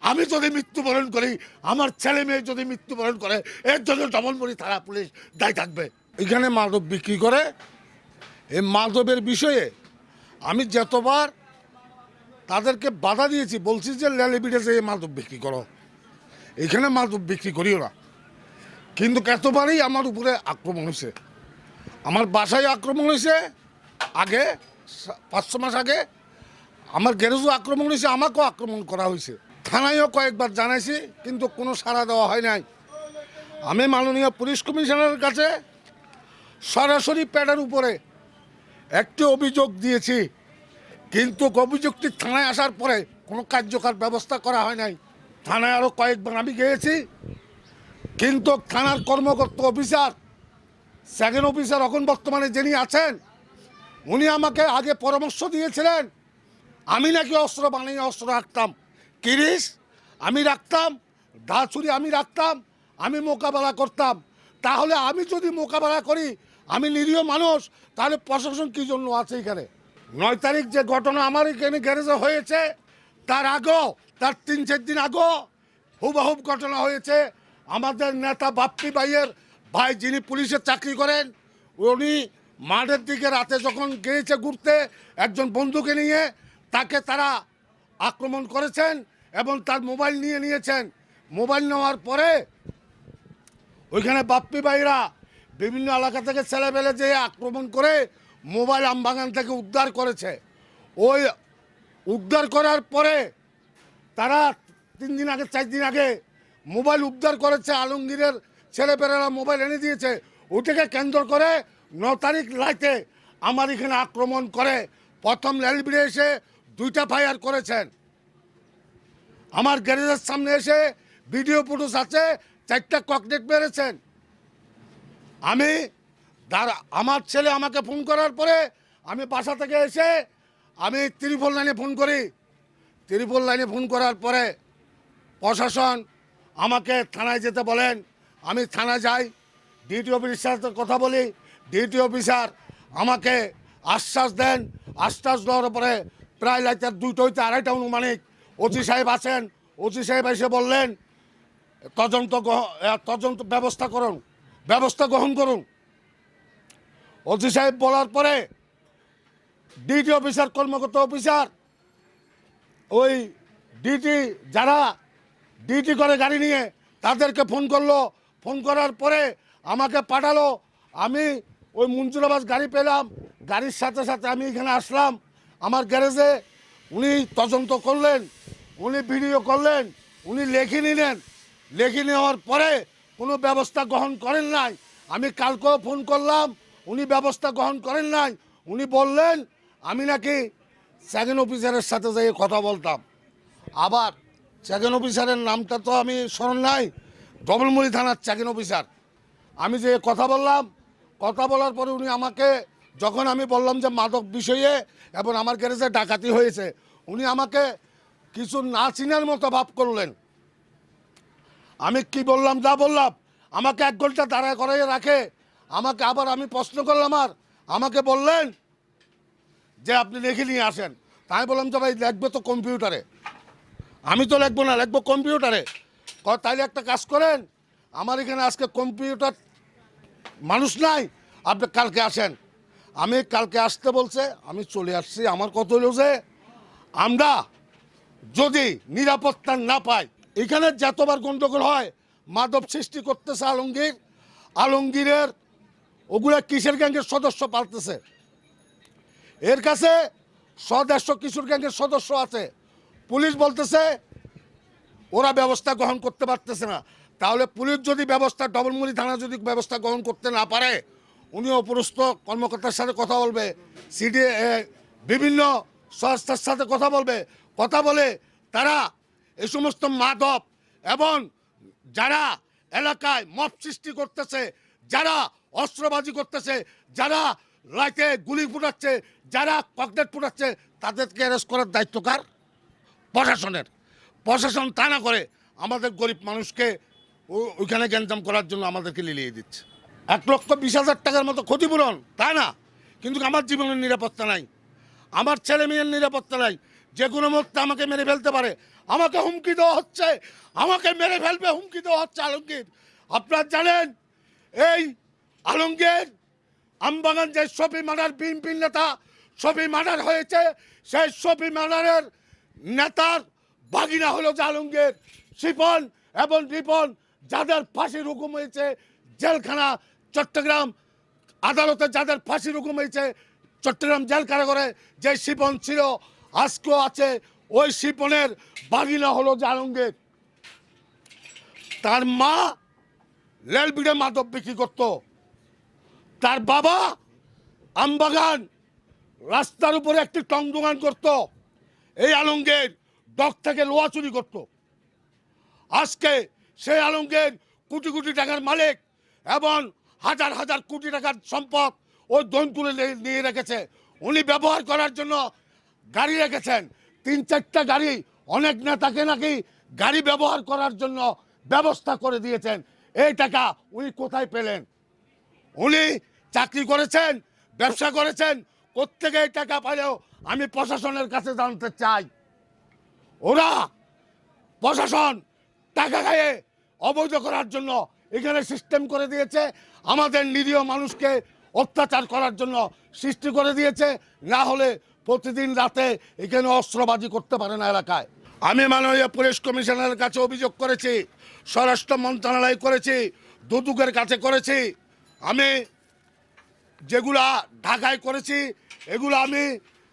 আমি যদি মৃত্যুবরণ করি, আমার ছেলে মেয়ে যদি মৃত্যুবরণ করে, এর জন্য ডবলমুড়ি থানা পুলিশ দায়ী থাকবে। এখানে মাদক বিক্রি করে। এই মাদকের বিষয়ে আমি যতবার তাদেরকে বাধা দিয়েছি, বলছি যে ল্যালিবিটে যে মাদক বিক্রি করো। এখানে মাদক বিক্রি করিও না। কিন্তু এতবারই আমার উপরে আক্রমণ হয়েছে। আমার বাসায় আক্রমণ হয়েছে। আগে, সা- পাঁচশো মাস আগে আমার গ্যারেজও আক্রমণ হয়েছে, আমাকেও আক্রমণ করা হয়েছে। থানায়ও কয়েকবার জানাইছি, কিন্তু কোনো সাড়া দেওয়া হয় নাই। আমি মাননীয় পুলিশ কমিশনারের কাছে সরাসরি প্যাডের উপরে একটি অভিযোগ দিয়েছি, কিন্তু অভিযোগটি থানায় আসার পরে কোনো কার্যকর ব্যবস্থা করা হয় নাই। থানায় আরও কয়েকবার আমি গিয়েছি, কিন্তু থানার কর্মকর্তা অফিসার, সেকেন্ড অফিসার এখন বর্তমানে যিনি আছেন, উনি আমাকে আগে পরামর্শ দিয়েছিলেন, আমি নাকি অস্ত্র বানিয়ে অস্ত্র রাখতাম কিরিশ, আমি রাখতাম, দাছুরি আমি রাখতাম, আমি মোকাবেলা করতাম। তাহলে আমি যদি মোকাবেলা করি, আমি নিরীহ মানুষ, তাহলে প্রশাসন কী জন্য আছে এখানে? নয় তারিখ যে ঘটনা আমার এখানে গ্যারেজে হয়েছে, তার আগেও, তার তিন, চার দিন আগেও হুবাহুব ঘটনা হয়েছে। আমাদের নেতা বাপ্পি ভাইয়ের ভাই যিনি পুলিশের চাকরি করেন, উনি মাঠের দিকে রাতে যখন গিয়েছে ঘুরতে, একজন বন্ধুকে নিয়ে, তাকে তারা আক্রমণ করেছেন। এবং তার মোবাইল নিয়ে নিয়েছেন। মোবাইল নেওয়ার পরে ওইখানে বাপ্পি ভাইরা বিভিন্ন এলাকা থেকে ছেলেবেলে যে আক্রমণ করে মোবাইল আমবাগান থেকে উদ্ধার করেছে। ওই উদ্ধার করার পরে তারা তিন দিন আগে, চার দিন আগে মোবাইল উদ্ধার করেছে। আলমগীরের ছেলেপেলেরা মোবাইল এনে দিয়েছে। ওইটাকে কেন্দ্র করে ন তারিখ রাইতে আমার এখানে আক্রমণ করে। প্রথম রেলবিড়ে এসে দুইটা ফায়ার করেছেন। আমার গ্যারেজের সামনে এসে ভিডিও ফুটেজ আছে, চারটা ককটেট মেরেছেন। আমি আমার ছেলে আমাকে ফোন করার পরে আমি বাসা থেকে এসে আমি ত্রিপল লাইনে ফোন করি। ত্রিপল লাইনে ফোন করার পরে প্রশাসন আমাকে থানায় যেতে বলেন। আমি থানায় যাই, ডিটি অফিসের কথা বলি। ডিটি অফিসার আমাকে আশ্বাস দেন। আশ্বাস দেওয়ার পরে প্রায় দুইটা হইতে আড়াইটা অনুমানিক ওসি সাহেব আছেন ওসি সাহেব এসে বললেন, তদন্ত তদন্ত ব্যবস্থা করুন, ব্যবস্থা গ্রহণ করুন। ওসি সাহেব বলার পরে, ডিটি অফিসার, কর্মকর্তা অফিসার, ওই ডিটি যারা ডিটি করে গাড়ি নিয়ে তাদেরকে ফোন করল। ফোন করার পরে আমাকে পাঠালো, আমি ওই মঞ্জুরাবাস গাড়ি পেলাম, গাড়ির সাথে সাথে আমি এখানে আসলাম। আমার গ্যারেজে উনি তদন্ত করলেন উনি ভিডিও করলেন, উনি লেখে নিলেন। লেখে নেওয়ার পরে কোনো ব্যবস্থা গ্রহণ করেন নাই। আমি কালকেও ফোন করলাম, উনি ব্যবস্থা গ্রহণ করেন নাই। উনি বললেন, আমি নাকি সেকেন্ড অফিসারের সাথে যাই কথা বলতাম। আবার সেকেন্ড অফিসারের নামটা তো আমি স্মরণ নাই, ডবলমুড়ি থানার সেকেন্ড অফিসার আমি যে কথা বললাম, কথা বলার পরে উনি আমাকে, যখন আমি বললাম যে মাদক বিষয়ে, এবং আমার গ্যারেজে ডাকাতি হয়েছে, উনি আমাকে কিছু না চিনার মতো ভাব করলেন। আমি কি বললাম, যা বললাম, আমাকে এক ঘণ্টা দাঁড়ায় করাই রাখে, আমাকে আবার আমি প্রশ্ন করলাম আর, আমাকে বললেন যে আপনি লিখে নিয়ে আসেন। তাই বললাম যে ভাই, লিখবে তো কম্পিউটারে। আমি তো লিখব না, লিখব কম্পিউটারে। তাইলে একটা কাজ করেন, আমার এখানে আজকে কম্পিউটার মানুষ নাই, আপনি কালকে আসেন। আমি কালকে আসতে বলছে, আমি চলে আসছি, আমার কত হলো যে, আমরা যদি নিরাপত্তা না পায়, এখানে যতবার গন্ডগোল হয়, মাদক সৃষ্টি করতেছে আলমগীর, আলমগীরের ওগুলা কিসের গ্যাংয়ের সদস্য পালতেছে। এর কাছে সদস্য কিশোর গ্যাংয়ের সদস্য আছে। পুলিশ বলতেছে, ওরা ব্যবস্থা গ্রহণ করতে পারতেছে না। তাহলে পুলিশ যদি ব্যবস্থা, ডবলমুড়ি থানা যদি ব্যবস্থা গ্রহণ করতে না পারে উনি অপরস্থ কর্মকর্তার সাথে কথা বলবে। সিডি বিভিন্ন সংস্থার সাথে কথা বলবে। কথা বলে তারা এই সমস্ত মাদক এবং যারা এলাকায় মপ সৃষ্টি করতেছে, যারা অস্ত্রবাজি করতেছে, যারা লাইতে গুলি ফুটাচ্ছে, যারা ককটেট ফুটাচ্ছে, তাদেরকে অ্যারেস্ট করার দায়িত্ব কার? প্রশাসনের। প্রশাসন তা না করে আমাদের গরিব মানুষকে ওইখানে গ্যাঞ্জাম করার জন্য আমাদেরকে লিলিয়ে দিচ্ছে। এক লক্ষ বিশ হাজার টাকার মতো ক্ষতিপূরণ তাই না। কিন্তু আমার জীবনের নিরাপত্তা নাই। আমার ছেলে মেয়ের নিরাপত্তা নাই। যে কোনো মুহূর্তে আমাকে মেরে ফেলতে পারে। আমাকে হুমকি দেওয়া হচ্ছে। আমাকে মেরে ফেলবে, হুমকি দেওয়া হচ্ছে আলমগীর। আপনার জানেন, এই আলমগীর, আমবাগান যে শফি মার্ডার বিএনপি নেতা শফি মার্ডার হয়েছে, সেই শফি মার্ডারের নেতার বাগিনা হলো যে আলমগীর। শিপন এবং রিপন যাদের ফাঁসির হুকুম হয়েছে, জেলখানা, চট্টগ্রাম আদালতে যাদের ফাঁসির হুকুম হয়েছে চট্টগ্রাম জেল কারাগারে যে শিপন ছিল, আজকেও আছে। ওই শিপনের বাগিনা হলো আলমগীর তার মা রেলবিড়ে মাদক বিক্রি করতো। তার বাবা আমবাগান রাস্তার উপরে একটি টং দোকান করত। এই আলমগীর ডক থেকে লোহা চুরি করত। আজকে সেই আলমগীর কোটি কোটি টাকার মালিক এবং হাজার হাজার কোটি টাকার সম্পদ ওই দৈনতুলে নিয়ে রেখেছে। উনি ব্যবহার করার জন্য গাড়ি রেখেছেন। তিন চারটা গাড়ি, অনেক নেতাকে নাকি গাড়ি ব্যবহার করার জন্য ব্যবস্থা করে দিয়েছেন। এই টাকা উনি কোথায় পেলেন? উনি চাকরি করেছেন, ব্যবসা করেছেন কোথেকে এই টাকা পাইলেও আমি প্রশাসনের কাছে জানতে চাই। ওরা প্রশাসন টাকা খাইয়ে অবৈধ করার জন্য এখানে সিস্টেম করে দিয়েছে। আমাদের নিরীহ মানুষকে অত্যাচার করার জন্য সৃষ্টি করে দিয়েছে, না হলে প্রতিদিন রাতে এখানে অস্ত্রবাজি করতে পারে না এলাকায়। আমি মাননীয় পুলিশ কমিশনারের কাছে অভিযোগ করেছি, স্বরাষ্ট্র মন্ত্রণালয় করেছি, দুদুকের কাছে করেছি। আমি যেগুলা ঢাকায় করেছি, এগুলো আমি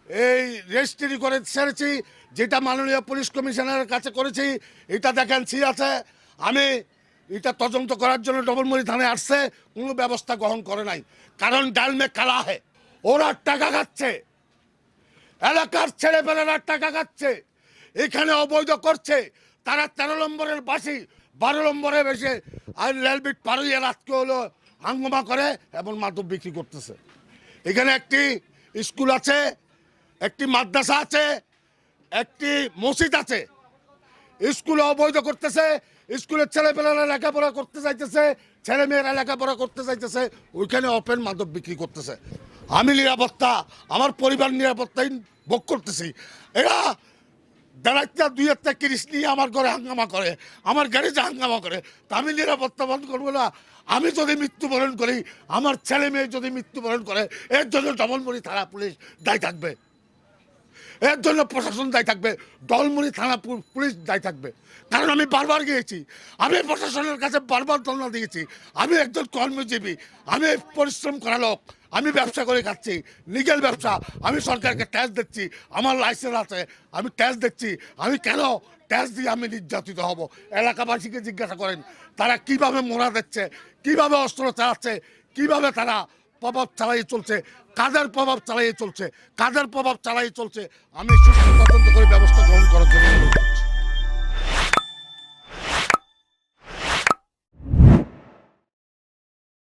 এই রেজিস্ট্রি করে ছেড়েছি, যেটা মাননীয় পুলিশ কমিশনারের কাছে করেছি, এটা দেখেন সি আছে। আমি এটা তদন্ত করার জন্য ডবলমুড়ি থানায় আসছে, কোনো ব্যবস্থা গ্রহণ করে নাই। কারণ ডালমে কালা হে, ওরা টাকা খাচ্ছে। এলাকার ছেলেপেলেরা টাকা খাচ্ছে, এখানে অবৈধ করছে। তারা তেরো নম্বরের বাসি, বারো নম্বরে বেশি আর রেলবিট পারুইয়া রাতকে হলো হাঙ্গমা করে এবং মাদক বিক্রি করতেছে। এখানে একটি স্কুল আছে, একটি মাদ্রাসা আছে, একটি মসজিদ আছে। স্কুলে অবৈধ করতেছে স্কুলের ছেলেপেলেরা লেখাপড়া করতে চাইতেছে ছেলে মেয়েরা লেখাপড়া করতে চাইতেছে ওইখানে ওপেন মাদক বিক্রি করতেছে। আমি নিরাপত্তা, আমার পরিবার নিরাপত্তাই ভোগ করতেছি। এরা দাঁড়াইতে দুই একটা কিরিশ নিয়ে আমার ঘরে হাঙ্গামা করে, আমার গ্যারেজে হাঙ্গামা করে। তা আমি নিরাপত্তা বন্ধ করব না। আমি যদি মৃত্যুবরণ করি, আমার ছেলে মেয়ে যদি মৃত্যুবরণ করে, এর জন্য ডবলমুড়ি থানা পুলিশ দায়ী থাকবে। এর জন্য প্রশাসন দায়ী থাকবে ডলমুড়ি থানা পুলিশ দায়ী থাকবে। কারণ আমি বারবার গিয়েছি, আমি প্রশাসনের কাছে বারবার ধর্ণা দিয়েছি। আমি একজন কর্মজীবী, আমি পরিশ্রম করা লোক, আমি ব্যবসা করে খাচ্ছি নিগেল ব্যবসা, আমি সরকারকে ট্যাক্স দিচ্ছি, আমার লাইসেন্স আছে, আমি ট্যাক্স দিচ্ছি। আমি কেন ট্যাক্স দিয়ে আমি নির্যাতিত হব? এলাকাবাসীকে জিজ্ঞাসা করেন, তারা কীভাবে মোড়া দিচ্ছে, কীভাবে অস্ত্র চালাচ্ছে, কীভাবে তারা প্রভাব চালাই চলছে, কাদের প্রভাব চালাই চলছে, কাদের প্রভাব চালাই চলছে, আমি সুস্থ তদন্ত করে ব্যবস্থা গ্রহণ করার জন্য